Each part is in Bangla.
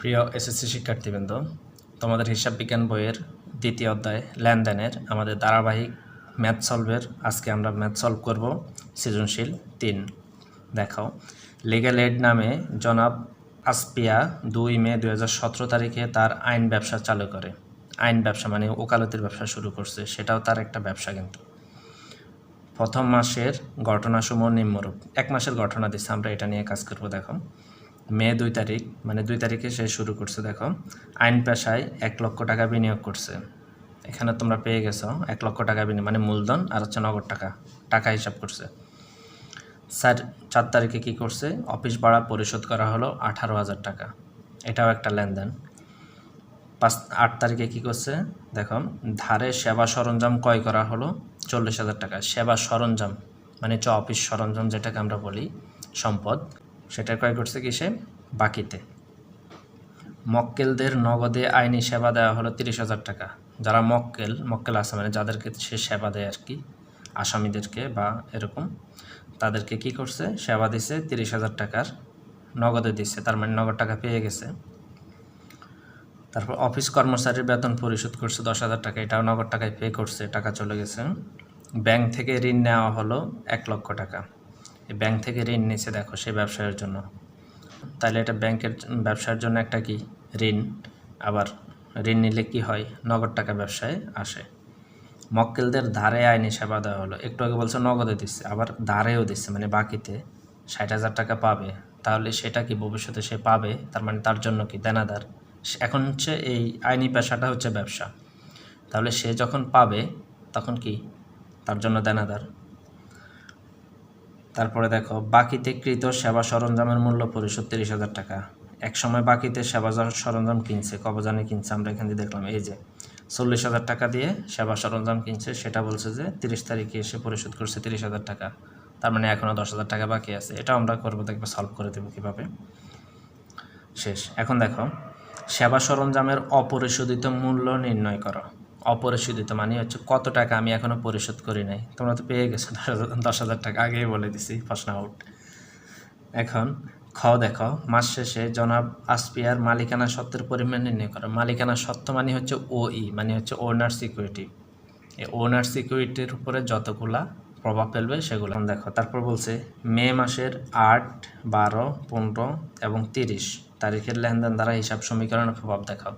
প্রিয় এসএসসি শিক্ষার্থীবৃন্দ, তোমাদের হিসাব বিজ্ঞান বইয়ের দ্বিতীয় অধ্যায় লেনদেনের আমাদের ধারাবাহিক ম্যাথ সলভের আজকে আমরা ম্যাথ সলভ করব সৃজনশীল তিন। দেখাও। লিগ্যাল এড নামে জনাব আসপিয়া দুই মে দু তারিখে তার আইন ব্যবসা চালু করে। আইন ব্যবসা মানে ওকালতির ব্যবসা শুরু করছে, সেটাও তার একটা ব্যবসা কিন্তু। প্রথম মাসের ঘটনাসমূহ নিম্নরূপ। এক মাসের ঘটনা দিচ্ছে আমরা এটা নিয়ে কাজ করব দেখো মে দুই তারিখ মানে দুই তারিখে সে শুরু করছে, দেখো। আইন পেশায় এক লক্ষ টাকা বিনিয়োগ করছে। এখানে তোমরা পেয়ে গেছো এক লক্ষ টাকা বিনিয়োগ মানে মূলধন আর হচ্ছে নগদ টাকা টাকা হিসাব করছে। স্যার, চার তারিখে কি করছে? অফিস ভাড়া পরিশোধ করা হলো আঠারো হাজার টাকা। এটাও একটা লেনদেন। পাঁচ, আট তারিখে কি করছে? দেখো, ধারে সেবা সরঞ্জাম ক্রয় করা হলো চল্লিশ হাজার টাকা। সেবা সরঞ্জাম মানে হচ্ছে অফিস সরঞ্জাম যেটাকে আমরা বলি, সম্পদ সেটা ক্রয় করছে কিসে? বাকিতে। মক্কেলদের নগদে আইনি সেবা দেওয়া হলো তিরিশ হাজার টাকা। যারা মক্কেল মক্কেল আছে মানে যাদেরকে সে সেবা দেয় আর কি, আসামিদেরকে বা এরকম, তাদেরকে কি করছে? সেবা দিছে তিরিশ হাজার টাকার নগদে দিচ্ছে তার মানে নগদ টাকা পেয়ে গেছে। তারপর অফিস কর্মচারীর বেতন পরিশোধ করছে দশ হাজার টাকা, এটাও নগদ টাকায় পে করছে, টাকা চলে গেছে। ব্যাংক থেকে ঋণ নেওয়া হলো এক লক্ষ টাকা। ব্যাংক থেকে ঋণ নিচ্ছে দেখো সেই ব্যবসায়ের জন্য। তাহলে এটা ব্যাংকের ব্যবসার জন্য একটা কি? ঋণ। আবার ঋণ নিলে কি হয়? নগদ টাকা ব্যবসায় আসে। মক্কেলদের ধারে আইনি সেবা দেওয়া হলো। একটু আগে বলছে নগদে দিচ্ছে, আবার ধারেও দিচ্ছে মানে বাকিতে ষাট হাজার টাকা পাবে। তাহলে সেটা কি ভবিষ্যতে সে পাবে? তার মানে তার জন্য কি? দেনাদার। এখন হচ্ছে এই আইনি পেশাটা হচ্ছে ব্যবসা। তাহলে সে যখন পাবে, তখন কি? তার জন্য দেনাদার। তারপরে দেখো, বাকিতে কৃত সেবা সরঞ্জামের মূল্য পরিশোধ তিরিশ হাজার টাকা। এক সময় বাকিতে সেবা সরঞ্জাম কিনছে, কবজানি কিনছে, আমরা এখান দিয়ে দেখলাম, এই যে চল্লিশ হাজার টাকা দিয়ে সেবা সরঞ্জাম কিনছে, সেটা বলছে যে তিরিশ তারিখে এসে পরিশোধ করছে তিরিশ হাজার টাকা। তার মানে এখনও দশ হাজার টাকা বাকি আছে। এটাও আমরা করব, দেখবে সলভ করে দেবো কীভাবে। শেষ। এখন দেখো, সেবা সরঞ্জামের অপরিশোধিত মূল্য নির্ণয় করো। অপরিশোধিত মানে হচ্ছে কত টাকা আমি এখনও পরিশোধ করি নাই। তোমরা তো পেয়ে গেছো, দশ হাজার টাকা, আগেই বলে দিছি, প্রশ্ন আউট এখন, খ দেখো, মাস শেষে জনাব আসপিয়ার মালিকানা সত্ত্বের পরিমাণ নির্ণয় করো। মালিকানা সত্ত্ব মানে হচ্ছে ওই মানে হচ্ছে ওনার সিকিউরিটি এই ওনার সিকিউরিটির উপরে যতগুলা প্রভাব ফেলবে সেগুলো দেখো। তারপর বলছে, মে মাসের আট, বারো, পনেরো এবং তিরিশ তারিখের লেনদেন দ্বারা হিসাব সমীকরণের প্রভাব দেখাও।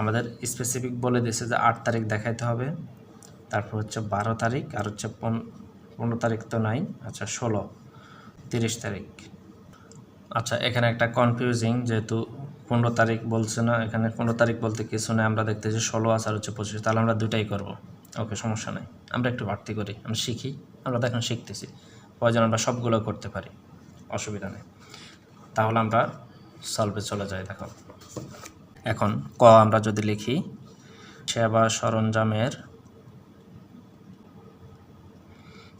আমাদের স্পেসিফিক বলে দিয়েছে যে আট তারিখ দেখাইতে হবে। তারপর হচ্ছে বারো তারিখ আর হচ্ছে পনেরো তারিখ তো নাই আচ্ছা ষোলো, তিরিশ তারিখ। আচ্ছা এখানে একটা কনফিউজিং যেহেতু পনেরো তারিখ বলছে না, এখানে পনেরো তারিখ বলতে কিছু নেই, আমরা দেখতেছি ষোলো আছে আর হচ্ছে পঁচিশ, তাহলে আমরা দুটাই করব। ওকে, সমস্যা নেই। আমরা একটু বাড়তি করি, আমরা শিখি, আমরা তো এখন শিখতেছি প্রয়োজন আমরা সবগুলো করতে পারি, অসুবিধা নেই। তাহলে আমরা সলভে চলে যাই, দেখো। এখন ক আমরা যদি লিখি, সেবা সরঞ্জামের।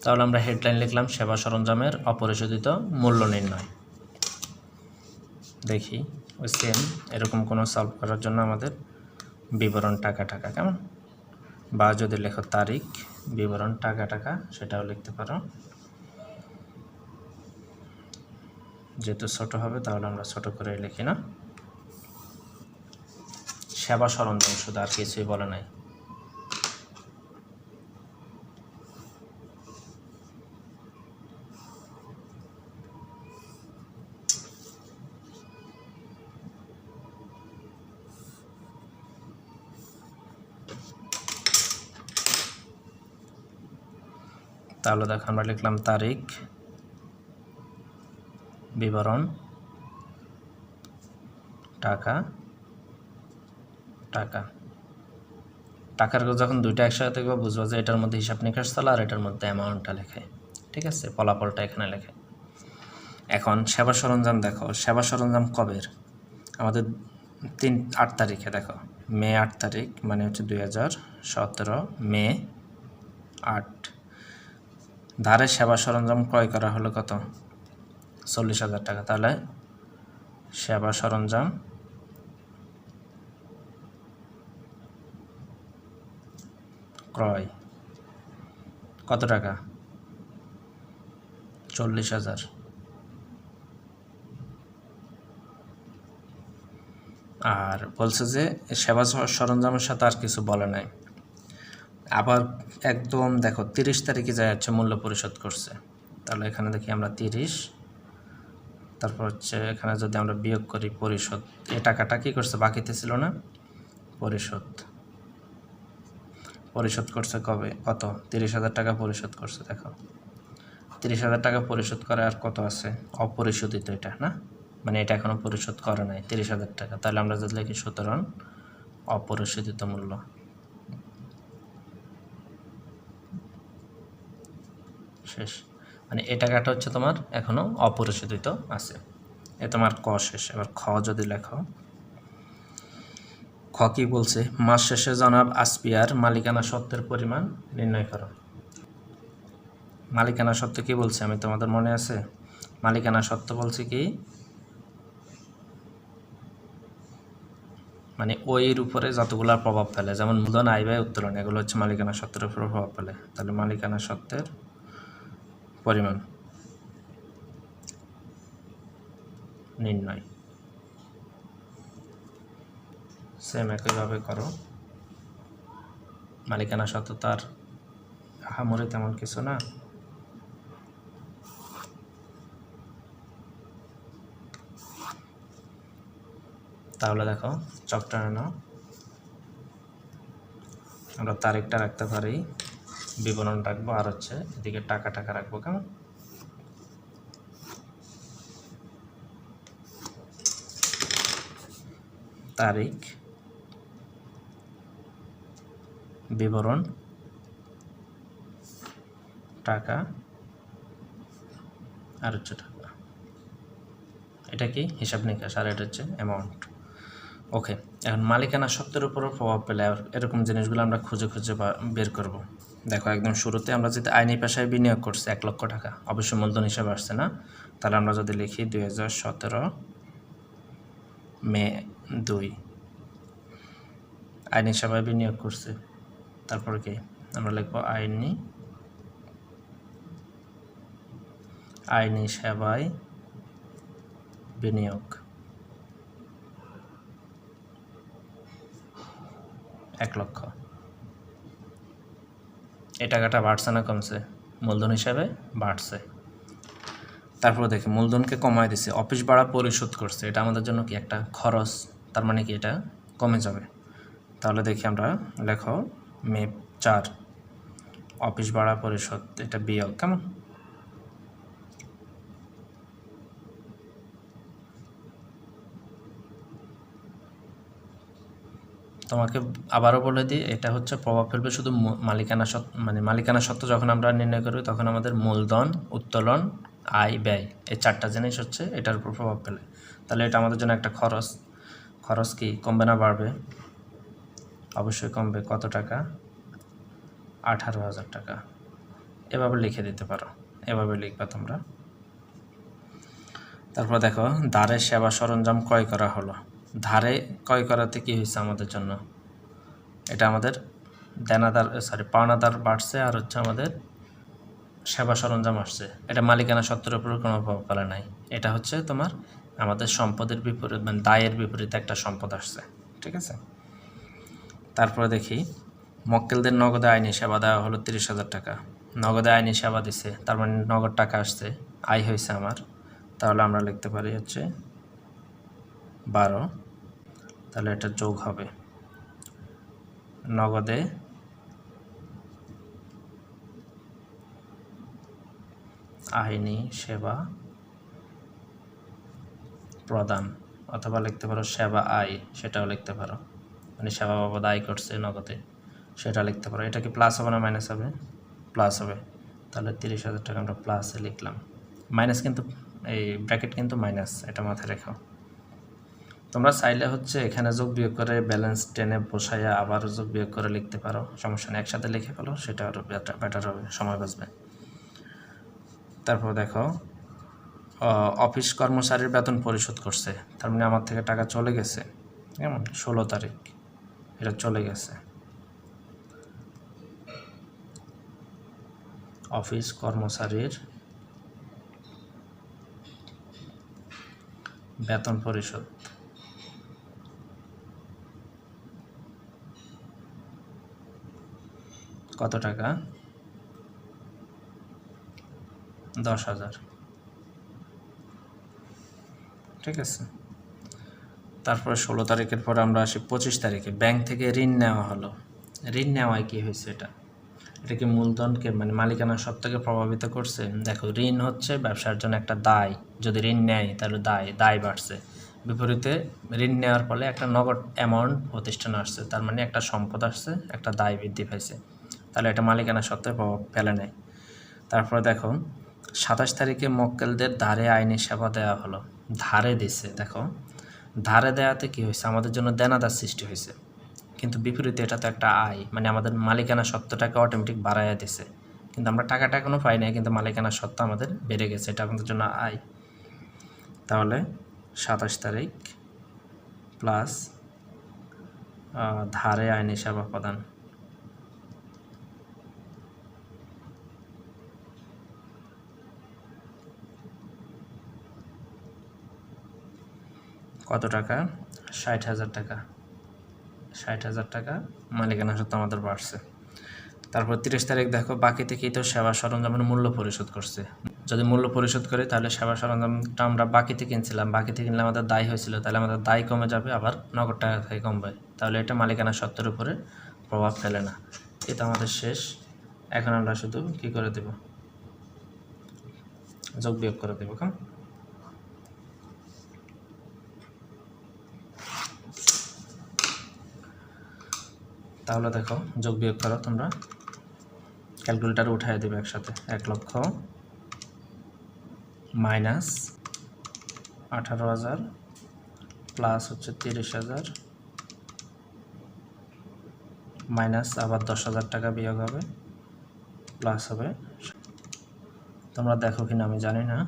তাহলে আমরা হেডলাইন লিখলাম, সেবা সরঞ্জামের অপরিশোধিত মূল্য নির্ণয়। দেখি ওই সেম এরকম কোনো সলভ করার জন্য আমাদের বিবরণ টাকা টাকা, কেমন? বা যদি লেখো তারিখ, বিবরণ টাকা টাকা, সেটাও লিখতে পারো। যেহেতু ছোট হবে, তাহলে আমরা ছোট করে লিখি না। সেবা সরঞ্জাম শুধু আর কিছুই বলে নাই। তাহলে দেখো আমরা লিখলাম তারিখ বিবরণ টাকা। টাকা। টাকার যখন দুইটা একসাথে থাকবে বুঝব যে এটার মধ্যে হিসাব নিকাশ চলে আর এটার মধ্যে অ্যামাউন্টটা লেখে ঠিক আছে? ফলাফলটা এখানে লেখে এখন সেবা সরঞ্জাম দেখো। সেবা সরঞ্জাম কবের আমাদের তিন, আট তারিখে দেখো। মে আট তারিখ মানে হচ্ছে দুই হাজার সতেরো। মে আট। ধারে সেবা সরঞ্জাম ক্রয় করা হলো কত? চল্লিশ হাজার টাকা। তাহলে সেবা সরঞ্জাম ক্রয়। কত টাকা? চল্লিশ হাজার। আর বলছে যে সেবা সরঞ্জামের সাথে আর কিছু বলে নাই। আবার একদম দেখো, তিরিশ তারিখে যায় হচ্ছে মূল্য পরিশোধ করছে। তাহলে এখানে দেখি আমরা তিরিশ। তারপর হচ্ছে এখানে যদি আমরা বিয়োগ করি পরিশোধ, এ টাকাটা কী করছে? বাকিতে ছিল না? পরিশোধ। পরিশোধ করছে কবে? কত? তিরিশ হাজার টাকা পরিশোধ করছে, দেখো। তিরিশ হাজার টাকা পরিশোধ করে আর কত আছে? অপরিশোধিত এটা, না? মানে এটা এখনও পরিশোধ করে নাই, তিরিশ হাজার টাকা। তাহলে আমরা যদি লিখি সুতরাং অপরিশোধিত মূল্য। শেষ। মানে এই টাকাটা হচ্ছে তোমার এখনও অপরিশোধিত আছে। এ তোমার ক শেষ? এবার খ যদি লেখো খ কি বলছে, মাস শেষে জনাব আসপিয়ার মালিকানা সত্ত্বের পরিমাণ নির্ণয় করো। মালিকানা সত্ত্ব কি বলছে? আমি তোমাদের মনে আছে? মালিকানা সত্ত্ব বলছে কি? মানে ওইর উপরে যতগুলা প্রভাব ফেলে, যেমন মূলধন আয় ব্যয় উত্তোলন এগুলো হচ্ছে মালিকানা সত্ত্বের উপরে প্রভাব ফেলে। তাহলে মালিকানা সত্ত্বের পরিমাণ নির্ণয়। সেম একইভাবে করো। মালিকানা সত্ত্ব তার আহামরি তেমন কিছু না। তাহলে দেখো, চকটা নাও আমরা তারিখটা রাখতে পারি। বিবরণ রাখব আর হচ্ছে এদিকে টাকা টাকা রাখব, কেমন? তারিখ। বিবরণ, টাকা, আর হচ্ছে টাকা। এটা কি? হিসাব নিকাশ, আর এটা হচ্ছে অ্যামাউন্ট ওকে এখন মালিকানা সত্ত্বের উপরও প্রভাব পেলে এরকম জিনিসগুলো আমরা খুঁজে খুঁজে বের করব। দেখো, একদম শুরুতে আমরা যদি আইনি পেশায় বিনিয়োগ করছি, এক লক্ষ টাকা, অবশ্যই মূলধন হিসাবে আসছে না? তাহলে আমরা যদি লিখি দুই হাজার সতেরো মে দুই, আইনি সেবায় বিনিয়োগ করছে। তারপর কি? আমরা লিখব আইনি আইনি সেবায় বিনিয়োগ। এক লক্ষ। এই টাকাটা বাড়ছে না কমছে? মূলধন হিসাবে বাড়ছে। তারপর দেখি, মূলধনকে কমায় দিছে। অফিস ভাড়া পরিশোধ করছে। এটা আমাদের জন্য কি একটা খরচ? তার মানে কি এটা কমে যাবে? তাহলে দেখি আমরা লেখো মে চার। অফিস ভাড়া পরিশোধ, এটা বিয়োগ, কেমন? তোমাকে আবারও বলে দিই, এটা হচ্ছে প্রভাব ফেলবে শুধু মালিকানা সত্ত্ব মানে মালিকানা সত্ত্ব যখন আমরা নির্ণয় করি, তখন আমাদের মূলধন, উত্তোলন, আয়, ব্যয়, এই চারটা জিনিস হচ্ছে এটার উপর প্রভাব ফেলে। তাহলে এটা আমাদের জন্য একটা খরচ। খরচ কি? কমবে না বাড়বে। অবশ্যই কমবে। কত টাকা? আঠারো হাজার টাকা। এভাবে লিখে দিতে পারো। এভাবে লিখবা তোমরা। তারপর দেখো, ধারে সেবা সরঞ্জাম ক্রয় করা হলো। ধারে ক্রয় করাতে কি হয়েছে আমাদের জন্য? এটা আমাদের দেনাদার সরি পাওনাদার বাড়ছে আর হচ্ছে আমাদের সেবা সরঞ্জাম আসছে। এটা মালিকানা সত্ত্বের উপর কোনো প্রভাব ফেলে নাই। এটা হচ্ছে তোমার আমাদের সম্পদের বিপরীত মানে দায়ের বিপরীতে একটা সম্পদ আসছে। ঠিক আছে? তারপরে দেখি, মক্কেলদের নগদে আইনি সেবা দেওয়া হলো তিরিশ হাজার টাকা। নগদে আইনি সেবা দিছে, তার মানে নগদ টাকা আসছে, আয় হয়েছে আমার। তাহলে আমরা লিখতে পারি হচ্ছে বারো। তাহলে এটা যোগ হবে। নগদে আইনি সেবা প্রদান, অথবা লিখতে পারো সেবা আয়, সেটাও লিখতে পারো। মানে সেবা বাবদ আয় করছে নগদে, সেটা লিখতে পারো। এটা কি প্লাস হবে না মাইনাস হবে? প্লাস হবে। তাহলে তিরিশ হাজার টাকা আমরা প্লাসে লিখলাম। মাইনাস কিন্তু, এই ব্র্যাকেট কিন্তু মাইনাস এটা মাথায় রেখো। তোমরা চাইলে হচ্ছে এখানে যোগ বিয়োগ করে ব্যালেন্স টেনে বসাইয়া আবার যোগ বিয়োগ করে লিখতে পারো। সমস্যা নেই, একসাথে লিখে ফেলো, সেটা আরও বেটার হবে, সময় বাঁচবে। তারপর দেখো অফিস কর্মচারীর বেতন পরিশোধ করছে। তার মানে আমার থেকে টাকা চলে গেছে। কেমন? ষোলো তারিখ। এটা চলে গেছে। অফিস কর্মচারীর বেতন পরিশোধ। কত টাকা? দশ হাজার। ঠিক আছে। তারপরে ষোলো তারিখের পরে আমরা আসি পঁচিশ তারিখে। ব্যাংক থেকে ঋণ নেওয়া হলো। ঋণ নেওয়ায় কী হয়েছে এটা? এটা কি মূলধনকে মানে মালিকানা সত্ত্বকে প্রভাবিত করছে? দেখো, ঋণ হচ্ছে ব্যবসার জন্য একটা দায়। যদি ঋণ নেয়, তাহলে দায় দায় বাড়ছে। বিপরীতে, ঋণ নেওয়ার ফলে একটা নগদ অ্যামাউন্ট প্রতিষ্ঠান আসছে। তার মানে একটা সম্পদ আসছে, একটা দায় বৃদ্ধি পাইছে। তাহলে এটা মালিকানা সত্ত্বে প্রভাব ফেলে নেয় তারপরে দেখো, সাতাশ তারিখে মক্কেলদের ধারে আইনি সেবা দেওয়া হলো। ধারে দিছে, দেখো। ধারে দেয়াতে কি হয়েছে? আমাদের জন্য দেনাদার সৃষ্টি হয়েছে। কিন্তু বিপরীতে এটা তো একটা আয়। মানে আমাদের মালিকানা সত্ত্বটাকে অটোমেটিক বাড়াইয়া দিছে। কিন্তু আমরা টাকাটা এখনও পাই নাই, কিন্তু মালিকানা সত্ত্ব আমাদের বেড়ে গেছে। এটা আমাদের জন্য আয়। তাহলে সাতাশ তারিখ প্লাস ধারে আইনি সেবা প্রদান। কত টাকা? ষাট হাজার টাকা। ষাট হাজার টাকা মালিকানা সত্ত্বে আমাদের বাড়ছে। তারপর তিরিশ তারিখ দেখো, বাকি থেকেই তো সেবা সরঞ্জামের মূল্য পরিশোধ করছে। যদি মূল্য পরিশোধ করি, তাহলে সেবা সরঞ্জামটা আমরা বাকিতে কিনছিলাম। বাকিতে কিনলে আমাদের দায় হয়েছিল, তাহলে আমাদের দায় কমে যাবে, আবার নগদ টাকা থেকে কমবে। তাহলে এটা মালিকানা সত্ত্বের উপরে প্রভাব ফেলে না। এটা আমাদের শেষ। এখন আমরা শুধু কি করে দেব? যোগ বিয়োগ করে দেবো, কেমন? তাহলে দেখো যোগ বিয়োগ করো, তোমরা ক্যালকুলেটার উঠাই দেবে একসাথে এক লক্ষ মাইনাস আঠারো হাজার প্লাস হচ্ছে তিরিশ হাজার মাইনাস আবার দশ হাজার টাকা বিয়োগ হবে, প্লাস হবে তোমরা দেখো কিনা, আমি জানি না,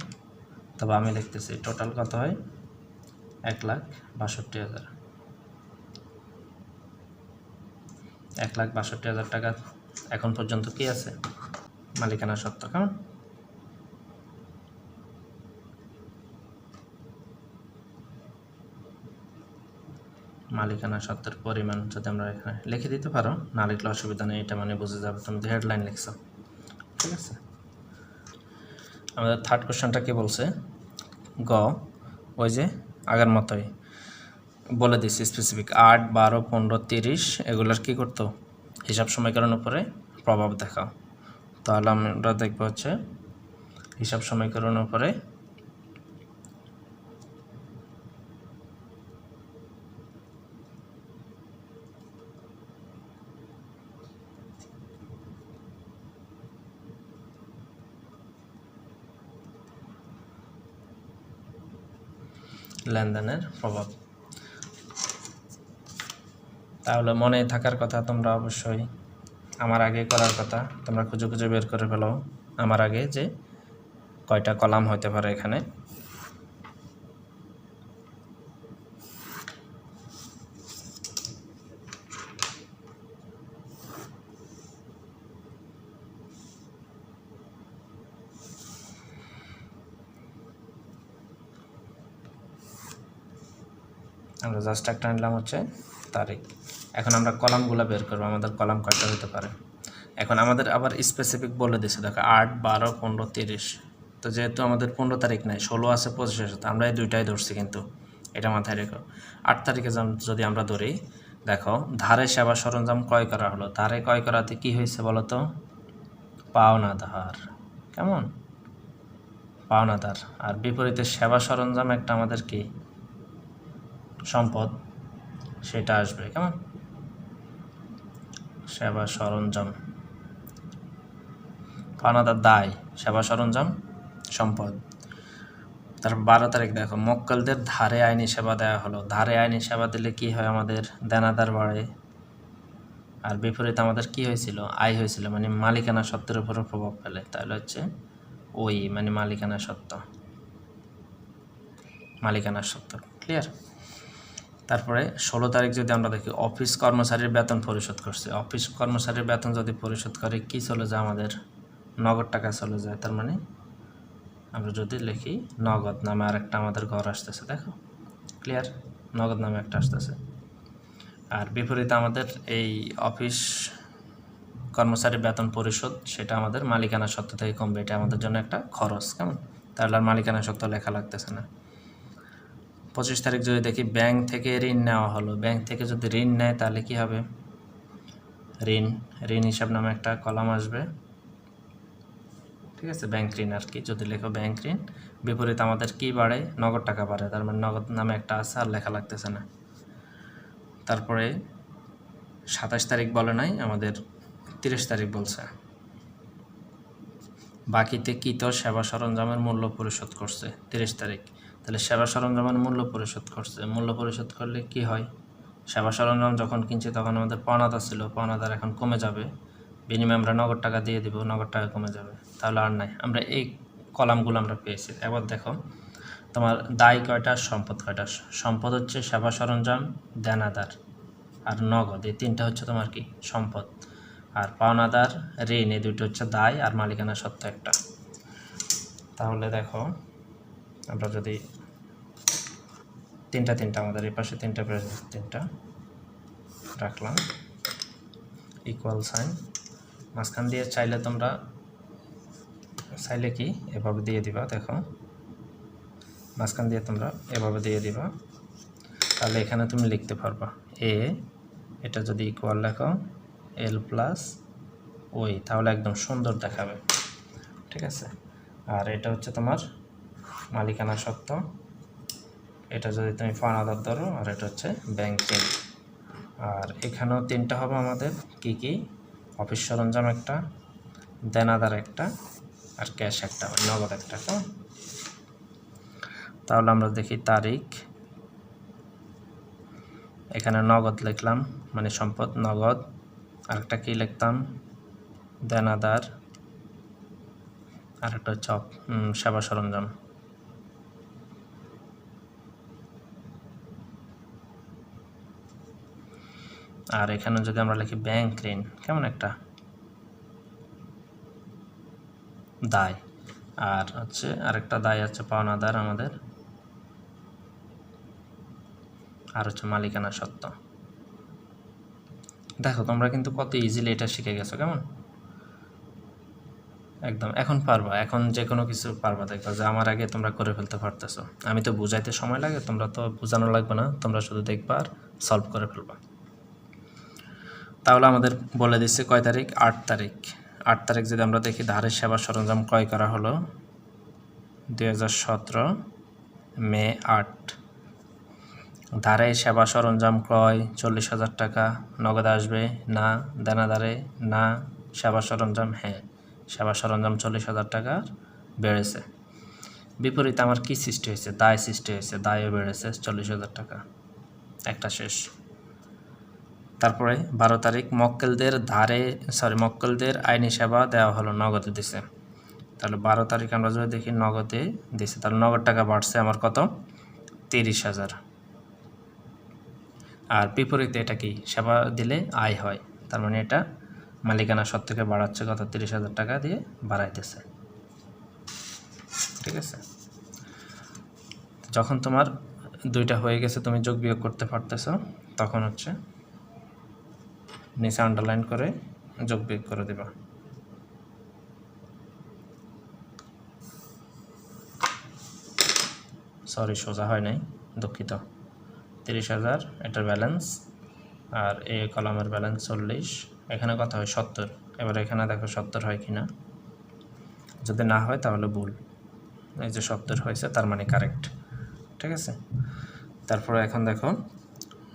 তবে আমি দেখতেছি টোটাল কত হয়? এক লাখ বাষট্টি হাজার। এক লাখ বাষট্টি হাজার টাকা এখন পর্যন্ত কি আছে? মালিকানা সত্ত্ব কেমন? মালিকানা সত্ত্বের পরিমাণ যদি আমরা এখানে লিখে দিতে পারো, না লিখলে অসুবিধা নেই, এটা মানে বুঝে যাবে তুমি হেডলাইন লিখছো। ঠিক আছে? আমাদের থার্ড কোশ্চেনটা কি বলছে? গ, ওই যে আগের মতোই বলে দিচ্ছি স্পেসিফিক আট, বারো, পনেরো, তিরিশ, এগুলোর কী করতো? হিসাব সমীকরণের উপরে প্রভাব দেখাও। তাহলে আমরা দেখব হচ্ছে, হিসাব সমীকরণের উপরে লেনদেনের প্রভাব। তাহলে মনে থাকার কথা তোমরা অবশ্যই। আমার আগে করার কথা, তোমরা খুঁজে খুঁজে বের করে ফেলো। আমার আগে যে কয়টা কলাম হতে পারে এখানে। আমরা জাস্ট একটা নিলাম হচ্ছে তারিখ। এখন আমরা কলামগুলো বের করব, আমাদের কলাম কয়টা হতে পারে? এখন আমাদের আবার স্পেসিফিক বলে দিছে, দেখো আট, বারো, পনেরো, তিরিশ। তো যেহেতু আমাদের পনেরো তারিখ নাই, ষোলো আছে, পঁচিশ আছে আমরা এই দুইটাই ধরছি কিন্তু। এটা মাথায় রেখো। আট তারিখে যদি আমরা ধরি, দেখো ধারে সেবা সরঞ্জাম ক্রয় করা হলো। ধারে ক্রয় করাতে কি হয়েছে বলো তো পাওনা ধার কেমন? পাওনা পাওনাদার আর বিপরীতে সেবা সরঞ্জাম একটা আমাদের কি? সম্পদ। সেটা আসবে, কেমন? সেবা সরঞ্জাম। পাওনাদার দায়, সেবা সরঞ্জাম, সম্পদ। তারপর বারো তারিখ দেখো, মক্কেলদের ধারে আইনি সেবা দেওয়া হলো। ধারে আইনি সেবা দিলে কি হয় আমাদের দেনাদার বাড়ে? আর বিপরীতে আমাদের কি হয়েছিল? আয় হয়েছিল মানে মালিকানা সত্ত্বের উপরও প্রভাব ফেলে। তাহলে হচ্ছে ওই মানে মালিকানা সত্ত্ব মালিকানা সত্ত্ব ক্লিয়ার তারপরে ষোলো তারিখ যদি আমরা দেখি, অফিস কর্মচারীর বেতন পরিশোধ করছে। অফিস কর্মচারীর বেতন যদি পরিশোধ করে, কি চলে যায় আমাদের? নগদ টাকা চলে যায়। তার মানে আমরা যদি লিখি, নগদ নামে আরেকটা আমাদের ঘর আসতেছে, দেখো? ক্লিয়ার নগদ নামে একটা আসতেছে। আর বিপরীতে আমাদের এই অফিস কর্মচারী বেতন পরিশোধ, সেটা আমাদের মালিকানা সত্ত্ব থেকে কমবে। এটা আমাদের জন্য একটা খরচ, কেমন? তাহলে আর মালিকানা সত্ত্ব লেখা লাগতেছে না। পঁচিশ তারিখ যদি দেখি ব্যাংক থেকে ঋণ নেওয়া হলো, ব্যাংক থেকে যদি ঋণ নেয় তাহলে কি হবে? ঋণ ঋণ হিসাব নামে একটা কলাম আসবে। ঠিক আছে, ব্যাংক ঋণ আর কি, যদি লেখো ব্যাংক ঋণ, বিপরীত আমাদের কি বাড়ে? নগদ টাকা বাড়ে, তার মানে নগদ নামে একটা আছে আর লেখা লাগতেছে না। তারপরে সাতাশ তারিখ বলে নাই, আমাদের তিরিশ তারিখ বলছে। বাকিতে কৃত সেবা সরঞ্জামের মূল্য পরিশোধ করছে, তিরিশ তারিখ। তাহলে সেবা সরঞ্জামের মূল্য পরিশোধ করছে, মূল্য পরিশোধ করলে কি হয়? সেবা সরঞ্জাম যখন কিনছি তখন আমাদের পাওনাদার ছিল পাওনাদার এখন কমে যাবে। বিনিময়ে আমরা নগদ টাকা দিয়ে দিব, নগদ টাকা কমে যাবে। তাহলে আর নাই। আমরা এই কলামগুলো আমরা পেয়েছি। এবার দেখো, তোমার দায় কয়টা, সম্পদ কয়টা? সম্পদ হচ্ছে সেবা সরঞ্জাম, দেনাদার আর নগদ। এই তিনটা হচ্ছে তোমার কি? সম্পদ। আর পাওনাদার, ঋণ, এই দুটো হচ্ছে দায় আর মালিকানা সত্ত্ব একটা। তাহলে দেখো, আমরা যদি তিনটা তিনটা আমাদের এই পাশে তিনটা পাশে তিনটা রাখলাম। ইকুয়াল সাইন মাঝখান দিয়ে চাইলে তোমরা, চাইলে কি এভাবে দিয়ে দিবা, দেখো। মাঝখান দিয়ে তোমরা এভাবে দিয়ে দিবা। তাহলে এখানে তুমি লিখতে পারবা এ এটা যদি ইকুয়াল লেখো এল প্লাস ওই তাহলে একদম সুন্দর দেখাবে। ঠিক আছে? আর এটা হচ্ছে তোমার মালিকানা সত্ত্ব এটা যদি তুমি ফানাদার ধরো, আর এটা হচ্ছে ব্যাংক আর এখানেও তিনটা হবে আমাদের, কি কি? অফিস সরঞ্জাম একটা দেনাদার একটা, আর ক্যাশ একটা নগদ একটা, তো? তাহলে আমরা দেখি তারিখ। এখানে নগদ লিখলাম মানে সম্পদ, নগদ। আরেকটা কি লিখতাম? দেনাদার আর একটা হচ্ছে সেবা সরঞ্জাম। আর এখানে যদি আমরা লিখি ব্যাংক ঋণ, কেমন একটা? দায়। আর হচ্ছে আরেকটা দায় আছে পাওনাদার আমাদের। আর হচ্ছে মালিকানা সত্ত্ব দেখো, তোমরা কিন্তু কত ইজিলি এটা শিখে গেছো, কেমন? একদম, এখন পারবা, এখন যে কোনো কিছু পারবা দেখো যে আমার আগে তোমরা করে ফেলতে পারতেছো। আমি তো বুঝাইতে সময় লাগে, তোমরা তো বোঝানো লাগবে না, তোমরা শুধু দেখবা আর সলভ করে ফেলবা। তাহলে আমাদের বলে দিচ্ছে কয় তারিখ? আট তারিখ। আট তারিখ যদি আমরা দেখি ধারের সেবা সরঞ্জাম ক্রয় করা হলো দুই হাজার সতেরো মে আট। ধারে সেবা সরঞ্জাম ক্রয় চল্লিশ হাজার টাকা, নগদ আসবে না দেনাদারে না, সেবা সরঞ্জাম হ্যাঁ সেবা সরঞ্জাম চল্লিশ হাজার টাকা বেড়েছে। বিপরীতে আমার কি সৃষ্টি হয়েছে? দায় সৃষ্টি হয়েছে, দায়ও বেড়েছে, চল্লিশ হাজার টাকা। একটা শেষ। তারপরে বারো তারিখ মক্কেলদের ধারে সরি মক্কেলদের আইনি সেবা দেওয়া হলো, নগদে দিছে। তাহলে বারো তারিখ আমরা যদি দেখি নগদে দিছে, তাহলে নগদ টাকা বাড়ছে আমার কত? তিরিশ হাজার। আর বিপরীতে এটা কি? সেবা দিলে আয় হয়। তার মানে এটা মালিকানা সত্ত্বকে বাড়াচ্ছে কত? তিরিশ হাজার টাকা দিয়ে বাড়াইতেছে ঠিক আছে? যখন তোমার দুইটা হয়ে গেছে, তুমি যোগ বিয়োগ করতে পারতেছো, তখন হচ্ছে নিচে আন্ডারলাইন করে যোগ বিয়োগ করে দেবা। সরি সোজা হয় নাই, দুঃখিত। তিরিশ হাজার, এটার ব্যালেন্স আর এ কলামের ব্যালেন্স চল্লিশ। এখানে কথা হয় সত্তর, এবার এখানে দেখো সত্তর হয় কি না যদি না হয় তাহলে ভুল। এই যে সত্তর হয়েছে, তার মানে কারেক্ট ঠিক আছে? তারপরে এখন দেখো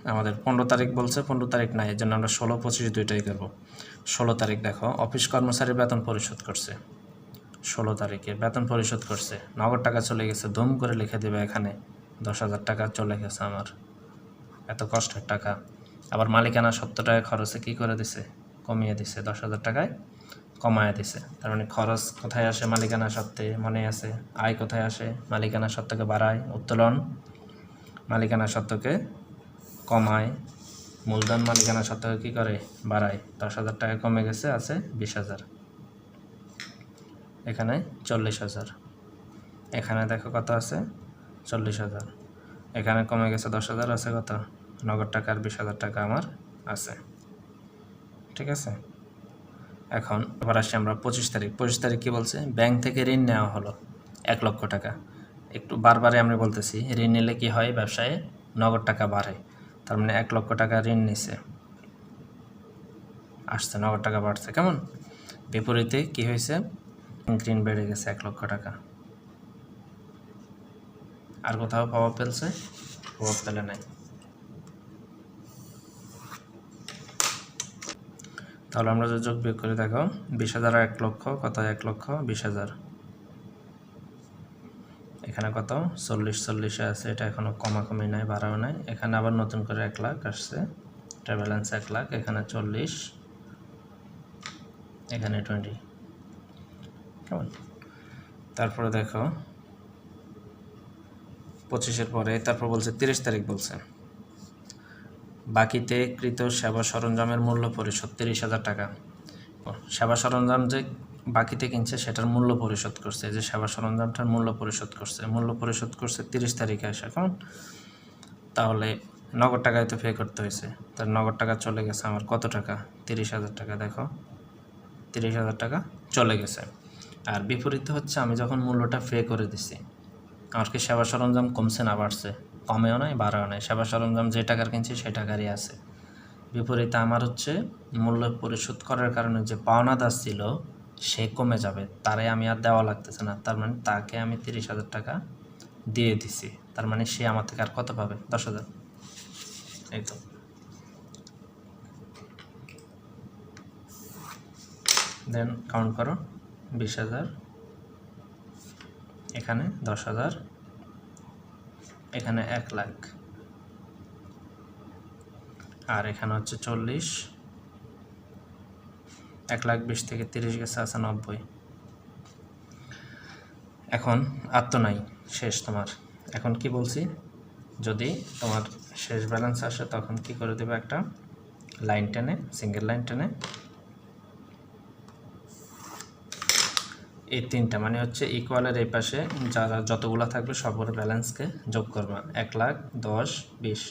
আমাদের পনেরো তারিখ বলছে, পনেরো তারিখ নাই, এর জন্য আমরা ষোলো, পঁচিশ দুইটাই করব। ষোলো তারিখ দেখো, অফিস কর্মচারী বেতন পরিশোধ করছে। ষোলো তারিখে বেতন পরিশোধ করছে। নগদ টাকা চলে গেছে, ধুম করে লিখে দেবে এখানে, দশ হাজার টাকা চলে গেছে আমার। এত কষ্টের টাকা। আবার মালিকানা সত্তর টাকা খরচে কী করে দিছে? কমিয়ে দিছে, দশ হাজার টাকায় কমায় দিছে। তার মানে খরচ কোথায় আসে? মালিকানা সত্ত্বে মনে আছে? আয় কোথায় আসে? মালিকানা সত্ত্বকে বাড়ায়, উত্তোলন। মালিকানা সত্ত্বকে কমায়। মূলধন মালিকানা সত্ত্বেও কী করে? বাড়ায়। দশ হাজার টাকা কমে গেছে, আছে বিশ হাজার। এখানে চল্লিশ হাজার। এখানে দেখো কত আছে? চল্লিশ হাজার। এখানে কমে গেছে দশ হাজার, আছে কত? নগদ টাকার বিশ হাজার টাকা আমার আছে। ঠিক আছে? এখন এবার আসি আমরা পঁচিশ তারিখ। পঁচিশ তারিখ কী বলছে? ব্যাংক থেকে ঋণ নেওয়া হলো এক লক্ষ টাকা। একটু বারবারে আমি বলতেছি, ঋণ নিলে কি হয়? ব্যবসায়ে নগদ টাকা বাড়ে। তার মানে এক লক্ষ টাকা ঋণ নিছে। আসছে, নগদ টাকা বাড়ছে। কেমন? বিপরীতে কি হয়েছে? ঋণ বেড়ে গেছে এক লক্ষ টাকা। আর কোথাও প্রভাব ফেলছে? প্রভাব ফেলে নাই। তাহলে আমরা যদি যোগ বিয়োগ করে, দেখো, বিশ হাজার এক লক্ষ, কত? এক লক্ষ, বিশ হাজার। এখানে কত? চল্লিশ, চল্লিশে আছে, এটা এখনও কমাকমি নাই, বাড়াও নাই। এখানে আবার নতুন করে এক লাখ আসছে। এটা ব্যালেন্স এক লাখ, এখানে চল্লিশ, এখানে টোয়েন্টি কেমন? তারপরে দেখো, পঁচিশের পরে, তারপর বলছে তিরিশ তারিখ বলছে। বাকিতে কৃত সেবা সরঞ্জামের মূল্য পরিশোধ, তিরিশ হাজার টাকা। সেবা সরঞ্জাম যে বাকিতে কিনছে সেটার মূল্য পরিশোধ করছে যে সেবা সরঞ্জামটার মূল্য পরিশোধ করছে, মূল্য পরিশোধ করছে তিরিশ তারিখে এসে। এখন তাহলে নগদ টাকায় তো পে করতে হয়েছে, তার নগদ টাকা চলে গেছে আমার কত টাকা? তিরিশ হাজার টাকা, দেখো। তিরিশ হাজার টাকা চলে গেছে। আর বিপরীতে হচ্ছে আমি যখন মূল্যটা পে করে দিছি, আমার কি সেবা সরঞ্জাম কমছে না বাড়ছে? কমেও নাই, বাড়াও নাই। সেবা সরঞ্জাম যে টাকার কিনছি সেই টাকারই আছে। বিপরীতে আমার হচ্ছে মূল্য পরিশোধ করার কারণে যে পাওনা দাস ছিল সে কমে যাবে, তারে আমি আর দেওয়া লাগতেছে না। তার মানে তাকে আমি তিরিশ হাজার টাকা দিয়ে দিছি। তার মানে সে আমার থেকে আর কত পাবে? দশ হাজার। এই তো। দেন কাউন্ট করো। বিশ হাজার। এখানে দশ হাজার। এখানে এক লাখ। আর এখানে হচ্ছে চল্লিশ। এক লাখ বিশ থেকে তিরিশ গেছে আছে নব্বই। এখন আর তো নাই, শেষ তোমার। এখন কি বলছি? যদি তোমার শেষ ব্যালেন্স আসে, তখন কি করে দেবে একটা? লাইন টেনে সিঙ্গেল লাইন টেনে। এই তিনটা মানে হচ্ছে ইকুয়ালের এই পাশে যারা যতগুলো থাকবে, সবগুলো ব্যালেন্সকে যোগ করবা। এক লাখ দশ, বিশ।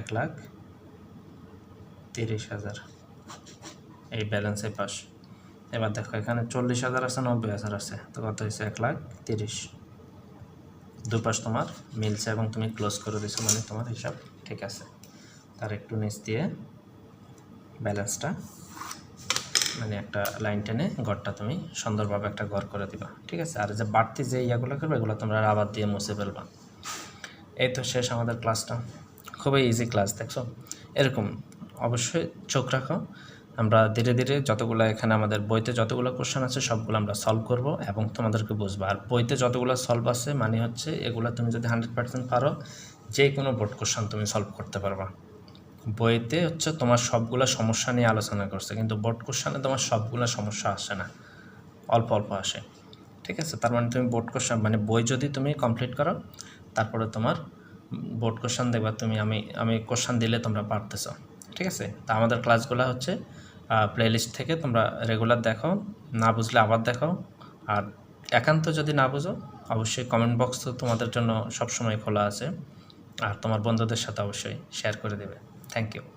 এক লাখ তিরিশ হাজার। এই ব্যালেন্সের পাশ। এবার দেখো, এখানে চল্লিশ হাজার আছে, নব্বই হাজার আছে। তো কত হয়েছে? এক লাখ তিরিশ। দুপাশ তোমার মিলছে এবং তুমি ক্লোজ করে দিছো মানে তোমার হিসাব ঠিক আছে। তার একটু নিচ দিয়ে ব্যালেন্সটা মানে একটা লাইন টেনে ঘরটা তুমি সুন্দরভাবে একটা ঘর করে দিবা, ঠিক আছে? আর যে বাড়তি যে ইয়াগুলো করবে, এগুলো তোমরা আবার দিয়ে মুছে ফেলবা। এই তো শেষ আমাদের ক্লাসটা খুবই ইজি ক্লাস দেখছ? এরকম। অবশ্যই চোখ রাখো। আমরা ধীরে ধীরে যতগুলো এখানে আমাদের বইতে যতগুলো কোশ্চেন আছে, সবগুলো আমরা সলভ করব এবং তোমাদেরকে বুঝব। আর বইতে যতগুলো সলভ আছে মানে হচ্ছে এগুলো তুমি যদি হান্ড্রেড পার্সেন্ট পারো যে কোনো বোর্ড কোশ্চেন তুমি সলভ করতে পারবা। বইতে হচ্ছে তোমার সবগুলো সমস্যা নিয়ে আলোচনা করছে, কিন্তু বোর্ড কোশ্চেনে তোমার সবগুলো সমস্যা আসে না। অল্প অল্প আসে। ঠিক আছে? তার মানে তুমি বোর্ড কোশ্চেন মানে বই যদি তুমি কমপ্লিট করো, তারপরে তোমার বোর্ড কোশ্চেন দেখবা তুমি, আমি আমি কোশ্চেন দিলে তোমরা পারতেছো। ঠিক আছে? তা আমাদের ক্লাসগুলো হচ্ছে প্লেলিস্ট থেকে তোমরা রেগুলার দেখো, না বুঝলে আবার দেখো। আর একান্ত যদি না বুঝো, অবশ্যই কমেন্ট বক্স তো তোমাদের জন্য সবসময় খোলা আছে। আর তোমার বন্ধুদের সাথে অবশ্যই শেয়ার করে দেবে। Thank you